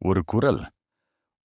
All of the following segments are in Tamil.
ஒரு குரல்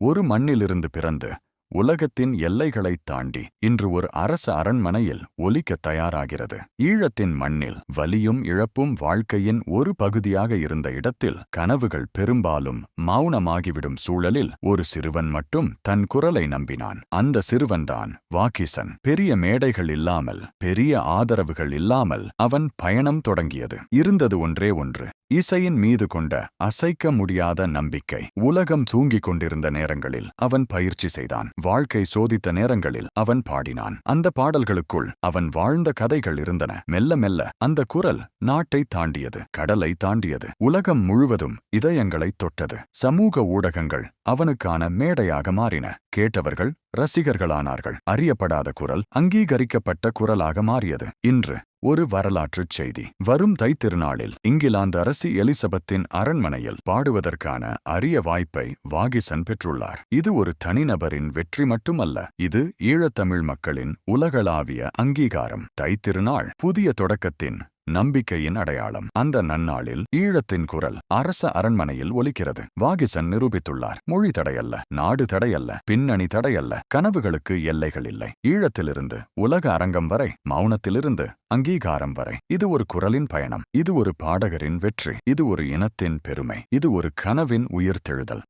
ஒரு மண்ணிலிருந்து பிறந்து உலகத்தின் எல்லைகளைத் தாண்டி இன்று ஒரு அரச அரண்மனையில் ஒலிக்கத் தயாராகிறது. ஈழத்தின் மண்ணில் வலியும் இழப்பும் வாழ்க்கையின் ஒரு பகுதியாக இருந்த இடத்தில் கனவுகள் பெரும்பாலும் மௌனமாகிவிடும் சூழலில் ஒரு சிறுவன் மட்டும் தன் குரலை நம்பினான். அந்த சிறுவன்தான் வாக்கிசன். பெரிய மேடைகள் இல்லாமல் பெரிய ஆதரவுகள் இல்லாமல் அவன் பயணம் தொடங்கியது. இருந்தது ஒன்றே ஒன்று. இசையின் மீது கொண்ட அசைக்க முடியாத நம்பிக்கை. உலகம் தூங்கிக் கொண்டிருந்த நேரங்களில் அவன் பயிற்சி செய்தான். வாழ்க்கை சோதித்த நேரங்களில் அவன் பாடினான். அந்த பாடல்களுக்குள் அவன் வாழ்ந்த கதைகள் இருந்தன. மெல்ல மெல்ல அந்த குரல் நாட்டை தாண்டியது கடலை தாண்டியது. உலகம் முழுவதும் இதயங்களைத் தொட்டது. சமூக ஊடகங்கள் அவனுக்கான மேடையாக மாறின. கேட்டவர்கள் ரசிகர்களானார்கள். அறியப்படாத குரல் அங்கீகரிக்கப்பட்ட குரலாக மாறியது. இன்று ஒரு வரலாற்றுச் செய்தி. வரும் தைத்திருநாளில் இங்கிலாந்து அரசி எலிசபெத்தின் அரண்மனையில் பாடுவதற்கான அரிய வாய்ப்பை வாகிசன் பெற்றுள்ளார். இது ஒரு தனிநபரின் வெற்றி மட்டுமல்ல இது ஈழத்தமிழ் மக்களின் உலகளாவிய அங்கீகாரம். தைத்திருநாள் புதிய தொடக்கத்தின் நம்பிக்கையின் அடையாளம். அந்த நன்னாளில் ஈழத்தின் குரல் அரச அரண்மனையில் ஒலிக்கிறது. வாகிசன் நிரூபித்துள்ளார் மொழி தடையல்ல நாடு தடையல்ல பின்னணி தடையல்ல கனவுகளுக்கு எல்லைகள் இல்லை. ஈழத்திலிருந்து உலக அரங்கம் வரை மௌனத்திலிருந்து அங்கீகாரம் வரை. இது ஒரு குரலின் பயணம் இது ஒரு பாடகரின் வெற்றி இது ஒரு இனத்தின் பெருமை இது ஒரு கனவின் உயிர்த்தெழுதல்.